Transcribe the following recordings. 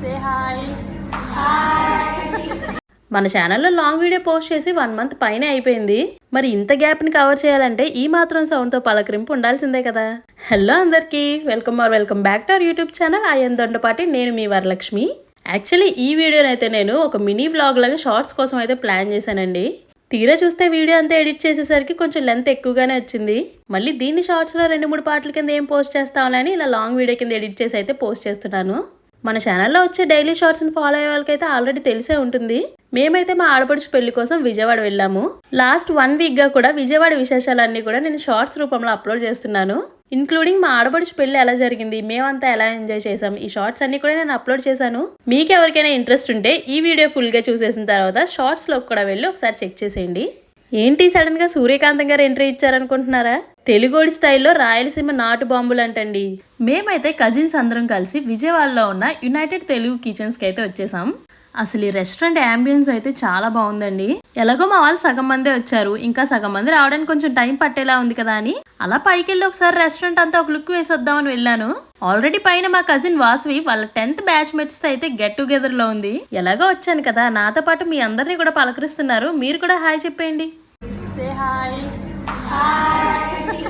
సే hi మన ఛానల్లో long video post చేసి వన్ మంత్ పైన అయిపోయింది. మరి ఇంత గ్యాప్ని కవర్ చేయాలంటే ఈ మాత్రం సౌండ్తో పలకరింపు ఉండాల్సిందే కదా. హలో అందరికీ. Welcome or welcome back to our YouTube channel IN Dondapati నేను మీ వరలక్ష్మి. యాక్చువల్లీ ఈ వీడియోని అయితే నేను ఒక మినీ వ్లాగ్ లాగా షార్ట్స్ కోసం అయితే ప్లాన్ చేశానండి. తీరా చూస్తే వీడియో అంతా ఎడిట్ చేసేసరికి కొంచెం లెంత్ ఎక్కువగానే వచ్చింది. మళ్ళీ దీన్ని షార్ట్స్లో రెండు మూడు పాటల కింద ఏం పోస్ట్ చేస్తామని ఇలా లాంగ్ వీడియో కింద ఎడిట్ చేసి అయితే పోస్ట్ చేస్తున్నాను. మన ఛానల్లో వచ్చే డైలీ షార్ట్స్ని ఫాలో అయ్యే వాళ్ళకైతే ఆల్రెడీ తెలిసే ఉంటుంది. మేమైతే మా ఆడపడుచు పెళ్ళి కోసం విజయవాడ వెళ్ళాము. లాస్ట్ వన్ వీక్గా కూడా విజయవాడ విశేషాలన్నీ కూడా నేను షార్ట్స్ రూపంలో అప్లోడ్ చేస్తున్నాను. ఇంక్లూడింగ్ మా ఆడపడుచు పెళ్ళి ఎలా జరిగింది మేమంతా ఎలా ఎంజాయ్ చేసాం ఈ షార్ట్స్ అన్ని కూడా నేను అప్లోడ్ చేశాను. మీకు ఎవరికైనా ఇంట్రెస్ట్ ఉంటే ఈ వీడియో ఫుల్గా చూసేసిన తర్వాత షార్ట్స్లోకి కూడా వెళ్ళి ఒకసారి చెక్ చేసేయండి. ఏంటి సడన్గా సూర్యకాంతం గారు ఎంట్రీ ఇచ్చారనుకుంటున్నారా? తెలుగోడి స్టైల్లో రాయలసీమ నాటు బాంబులు అంటండి మేమైతే కజిన్స్ అందరం కలిసి విజయవాడలో ఉన్న యునైటెడ్ తెలుగు కిచెన్స్కి అయితే వచ్చేసాం. అసలు ఈ రెస్టారెంట్ అంబియన్స్ అయితే చాలా బాగుందండి. ఎలాగో మా వాళ్ళు సగం మందే వచ్చారు. ఇంకా సగం మంది రావడానికి కొంచెం టైం పట్టేలా ఉంది కదా అని. అలా పైకి వెళ్ళి ఒకసారి రెస్టారెంట్ అంతా ఒక లుక్ వేసి వద్దామని వెళ్ళాను. ఆల్రెడీ పైన మా కజిన్ వాసవి వాళ్ళ టెన్త్ బ్యాచ్ మేట్స్తో అయితే గెట్ టుగెదర్లో ఉంది. ఎలాగో వచ్చాను కదా నాతో పాటు మీ అందరినీ కూడా పలకరిస్తున్నారు. మీరు కూడా హాయ్ చెప్పేయండి. సే హాయ్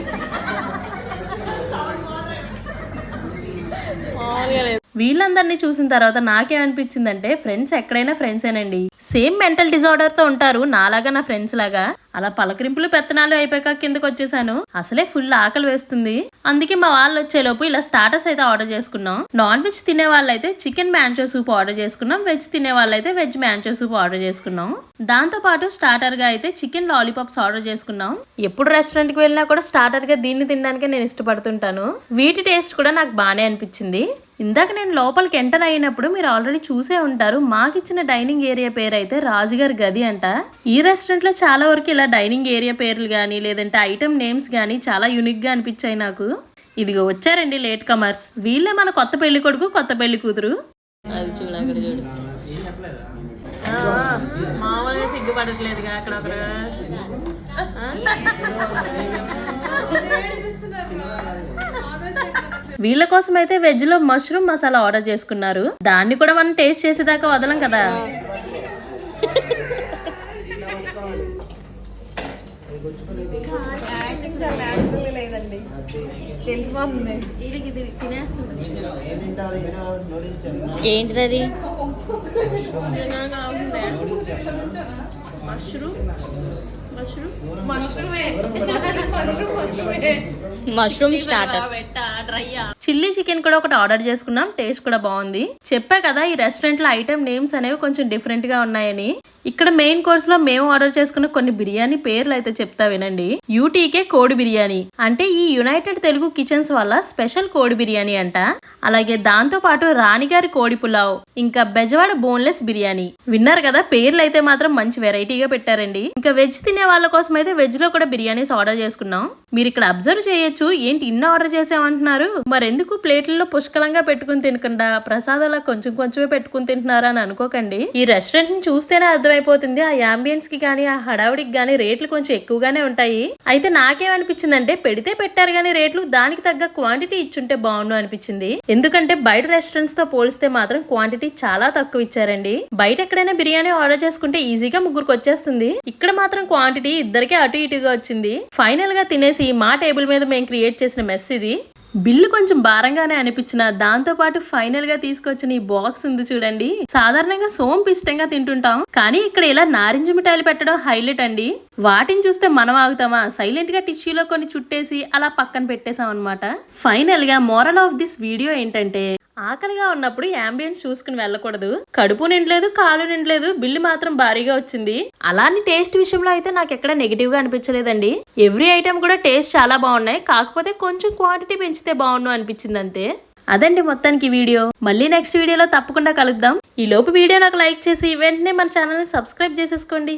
వీళ్ళందరినీ చూసిన తర్వాత నాకేమనిపించిందంటే ఫ్రెండ్స్ ఎక్కడైనా ఫ్రెండ్సేనండి. సేమ్ మెంటల్ డిజార్డర్తో ఉంటారు. నాలాగా నా ఫ్రెండ్స్ లాగా. అలా పలకరింపులు పెత్తనాలు అయిపోయాక కిందకు వచ్చేసాను. అసలే ఫుల్ ఆకలి వేస్తుంది. అందుకే మా వాళ్ళు వచ్చేలోపు ఇలా స్టార్టర్స్ అయితే ఆర్డర్ చేసుకున్నాం. నాన్ వెజ్ తినే వాళ్ళైతే చికెన్ మ్యాంచో సూప్ ఆర్డర్ చేసుకున్నాం. వెజ్ తినే వాళ్ళైతే వెజ్ మ్యాంచో సూప్ ఆర్డర్ చేసుకున్నాం. దాంతో పాటు స్టార్టర్గా అయితే చికెన్ లాలీపాప్స్ ఆర్డర్ చేసుకున్నాం. ఎప్పుడు రెస్టారెంట్కి వెళ్ళినా కూడా స్టార్టర్గా దీన్ని తినడానికే నేను ఇష్టపడుతుంటాను. వీటి టేస్ట్ కూడా నాకు బాగానే అనిపించింది. ఇందాక నేను లోపలికి ఎంటర్ అయినప్పుడు మీరు ఆల్రెడీ చూసే ఉంటారు మాకిచ్చిన డైనింగ్ ఏరియా పేరు అయితే రాజుగారి గది అంట. ఈ రెస్టారెంట్లో చాలా వరకు ఇలా డైనింగ్ ఏరియా పేర్లు కానీ లేదంటే ఐటమ్ నేమ్స్ కానీ చాలా యూనిక్గా అనిపించాయి నాకు. ఇదిగో వచ్చారండి లేట్ కమర్స్. వీళ్ళే మన కొత్త పెళ్ళి కొడుకు కొత్త పెళ్ళి కూతురు. అది చూడు అక్కడ చూడు. ఆ, మామూలుగా సిగ్గుపడట్లేదుగా అక్కడ ఒకరు. వీళ్ళ కోసం అయితే వెజ్లో మష్రూమ్ మసాలా ఆర్డర్ చేసుకున్నారు. దాన్ని కూడా మనం టేస్ట్ చేసేదాకా వదలం కదా. ఏంటిది మష్రూమ్ స్టార్టర్ చిల్లీ చికెన్ కూడా ఒకటి ఆర్డర్ చేసుకున్నాం టేస్ట్ కూడా బాగుంది. చెప్పా కదా ఈ రెస్టారెంట్లో ఐటమ్ నేమ్స్ అనేవి కొంచెం డిఫరెంట్గా ఉన్నాయని. ఇక్కడ మెయిన్ కోర్స్లో మేము ఆర్డర్ చేసుకున్న కొన్ని బిర్యానీ పేర్లు అయితే చెప్తా వినండి. యూటీకే కోడి బిర్యానీ. అంటే ఈ యునైటెడ్ తెలుగు కిచెన్స్ వల్ల స్పెషల్ కోడి బిర్యానీ అంట. అలాగే దాంతో పాటు రాణిగారి కోడి పులావ్ ఇంకా బెజవాడ బోన్లెస్ బిర్యానీ. విన్నారు కదా పేర్లు అయితే మాత్రం మంచి వెరైటీగా పెట్టారండి. ఇంకా వెజ్ తినే వాళ్ళ కోసం అయితే వెజ్లో కూడా బిర్యానీస్ ఆర్డర్ చేసుకున్నాం. మీరు ఇక్కడ అబ్జర్వ్ చేయొచ్చు ఏంటి ఇన్ని ఆర్డర్ చేసామంటున్నారు? మరెందుకు ప్లేట్లలో పుష్కలంగా పెట్టుకుని తినకుండా ప్రసాదాల కొంచెం కొంచెమే పెట్టుకుని తింటున్నారా అని అనుకోకండి. ఈ రెస్టారెంట్ని చూస్తేనే అర్థమైపోతుంది ఆ అంబియన్స్కి కానీ ఆ హడావుడికి కానీ రేట్లు కొంచెం ఎక్కువగానే ఉంటాయి. అయితే నాకేమనిపించిందంటే పెడితే పెట్టారు కానీ రేట్లు దానికి తగ్గ క్వాంటిటీ ఇచ్చుంటే బాగుండు అనిపించింది. ఎందుకంటే బయట రెస్టారెంట్స్తో పోలిస్తే మాత్రం క్వాంటిటీ చాలా తక్కువ ఇచ్చారండి. బయట ఎక్కడైనా బిర్యానీ ఆర్డర్ చేసుకుంటే ఈజీగా ముగ్గురికి వచ్చేస్తుంది. ఇక్కడ మాత్రం క్వాంటిటీ ఇద్దరికే అటు ఇటుగా వచ్చింది. ఫైనల్గా తినేసి మా టేబుల్ మీద మేము క్రియేట్ చేసిన మెస్ ఇది. బిల్లు కొంచెం భారంగానే అనిపించిన దాంతో పాటు ఫైనల్గా తీసుకొచ్చిన ఈ బాక్స్ ఉంది చూడండి. సాధారణంగా సోంపు ఇష్టంగా తింటుంటాం కానీ ఇక్కడ ఇలా నారింజ మిఠాయిలు పెట్టడం హైలైట్ అండి. వాటిని చూస్తే మనం ఆగుతామా? సైలెంట్గా టిష్యూలో కొన్ని చుట్టేసి అలా పక్కన పెట్టేశాం అనమాట ఫైనల్గా మోరల్ ఆఫ్ దిస్ వీడియో ఏంటంటే ఆకలిగా ఉన్నప్పుడు యాంబియన్స్ చూసుకుని వెళ్ళకూడదు. కడుపు నిండలేదు కాలు నిండలేదు బిల్లు మాత్రం భారీగా వచ్చింది. అలానే టేస్ట్ విషయంలో అయితే నాకు ఎక్కడ నెగిటివ్గా అనిపించలేదండి. ఎవ్రీ ఐటమ్ కూడా టేస్ట్ చాలా బాగున్నాయి. కాకపోతే కొంచెం క్వాంటిటీ పెంచితే బాగుండు అనిపించింది అంతే. అదండి మొత్తానికి వీడియో. మళ్ళీ నెక్స్ట్ వీడియోలో తప్పకుండా కలుద్దాం. ఈ లోపు వీడియో నాకు లైక్ చేసి వెంటనే మన ఛానల్ని సబ్స్క్రైబ్ చేసేసుకోండి.